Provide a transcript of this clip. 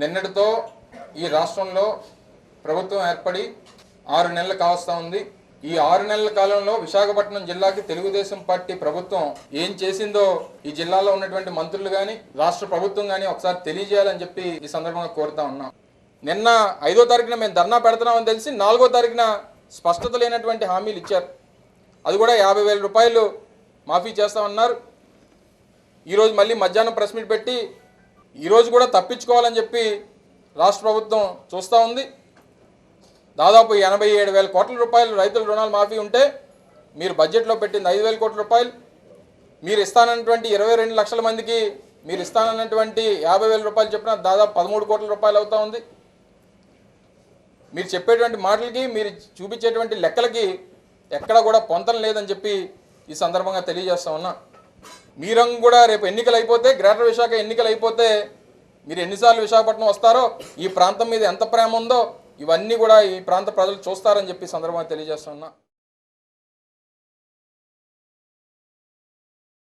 నిన్నటితో ఈ రాష్ట్రంలో ప్రభుత్వం ఏర్పడి ఆరు నెలలు కావస్తా ఉంది. ఈ ఆరు నెలల కాలంలో విశాఖపట్నం జిల్లాకి తెలుగుదేశం పార్టీ ప్రభుత్వం ఏం చేసిందో ఈ జిల్లాలో ఉన్నటువంటి మంత్రులు కానీ రాష్ట్ర ప్రభుత్వం కానీ ఒకసారి తెలియజేయాలని చెప్పి ఈ సందర్భంగా కోరుతా ఉన్నాం. నిన్న ఐదో తారీఖున మేము ధర్నా పెడుతున్నామని తెలిసి నాలుగో తారీఖున స్పష్టత లేనటువంటి హామీలు ఇచ్చారు. అది కూడా యాభై వేల రూపాయలు మాఫీ చేస్తామన్నారు. ఈరోజు మళ్ళీ మధ్యాహ్నం ప్రెస్ మీట్ పెట్టి ఈరోజు కూడా తప్పించుకోవాలని చెప్పి రాష్ట్ర ప్రభుత్వం చూస్తూ ఉంది. దాదాపు ఎనభై ఏడు వేల కోట్ల రూపాయలు రైతుల రుణాలు మాఫీ ఉంటే మీరు బడ్జెట్లో పెట్టింది ఐదు వేల కోట్ల రూపాయలు. మీరు ఇస్తానన్నటువంటి ఇరవై రెండు లక్షల మందికి మీరు ఇస్తానన్నటువంటి యాభై వేల రూపాయలు చెప్పిన దాదాపు పదమూడు కోట్ల రూపాయలు అవుతూ ఉంది. మీరు చెప్పేటువంటి మాటలకి మీరు చూపించేటువంటి లెక్కలకి ఎక్కడ కూడా పొంతం లేదని చెప్పి ఈ సందర్భంగా తెలియజేస్తా ఉన్నా. మీరం కూడా రేపు ఎన్నికలు అయిపోతే గ్రేటర్ విశాఖ ఎన్నికలు అయిపోతే మీరు ఎన్నిసార్లు విశాఖపట్నం వస్తారో ఈ ప్రాంతం మీద ఎంత ప్రేమ ఉందో ఇవన్నీ కూడా ఈ ప్రాంత ప్రజలు చూస్తారని చెప్పి సందర్భంగా తెలియజేస్తున్నా